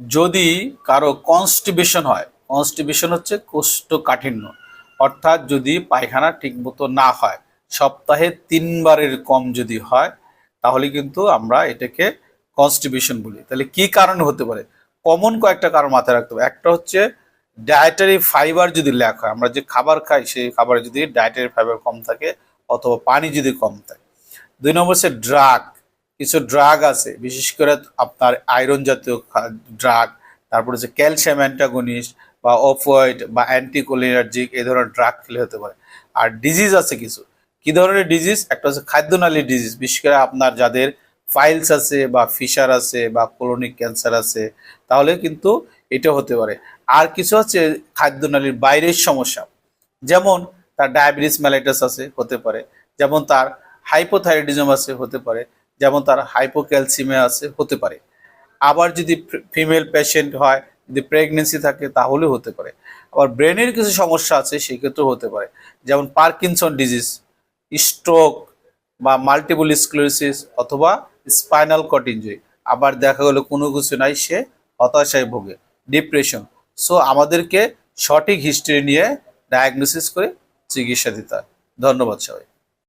যদি কারও কনস্টিবেশন হয় কনস্টিবেশন হচ্ছে কোষ্ঠকাঠিন্য। অর্থাৎ যদি পায়খানা ঠিকমতো না হয়, সপ্তাহে তিনবারের কম যদি হয়, তাহলে কিন্তু আমরা এটাকে কনস্টিবেশন বলি। তাহলে কি কারণে হতে পারে? কমন কয়েকটা কারণ মাথায় রাখতে হবে। একটা হচ্ছে ডায়েটারি ফাইবার যদি ল্যাক হয়, আমরা যে খাবার খাই, সেই খাবারে যদি ডায়েটারি ফাইবার কম থাকে অথবা পানি যদি কম থাকে। দুই নম্বর হচ্ছে ড্রাগ কিছু ড্রাগ আছে, বিশেষ করে আপনার আয়রন জাতীয় ড্রাগ তারপরে হচ্ছে ক্যালসিয়াম অ্যান্টাগনিস্ট বা অফওয়েড বা অ্যান্টিকোলিনার্জিক এই ধরনের ড্রাগ খেলে হতে পারে। আর ডিজিজ আছে কিছু। কি ধরনের ডিজিজ একটা হচ্ছে খাদ্যনালী ডিজিজ বিশেষ করে আপনার যাদের ফাইলস আছে বা ফিশার আছে বা কোলোনিক ক্যান্সার আছে, তাহলে কিন্তু এটা হতে পারে। আর কিছু হচ্ছে খাদ্যনালীর বাইরের সমস্যা। যেমন তার ডায়াবেটিস ম্যালাইটাস আছে, হতে পারে। যেমন তার হাইপোথাইরয়েডিজম আছে, হতে পারে। যেমন তার হাইপোক্যালসিমিয়া আছে, হতে পারে। আবার যদি ফিমেল পেশেন্ট হয়, যদি প্রেগনেন্সি থাকে, তাহলে হতে পারে। আবার ব্রেনের কিছু সমস্যা আছে সেক্ষেত্রেও হতে পারে। যেমন পার্কিনসন ডিজিজ স্ট্রোক বা মাল্টিপল স্ক্লেরোসিস অথবা স্পাইনাল কট ইনজুরি আবার দেখা গেলো কোনো কিছু নাই, সে হতাশায় ভোগে ডিপ্রেশন সো আমাদেরকে সঠিক হিস্ট্রি নিয়ে ডায়াগনোসিস করে চিকিৎসা দিতে হয়। ধন্যবাদ সবাই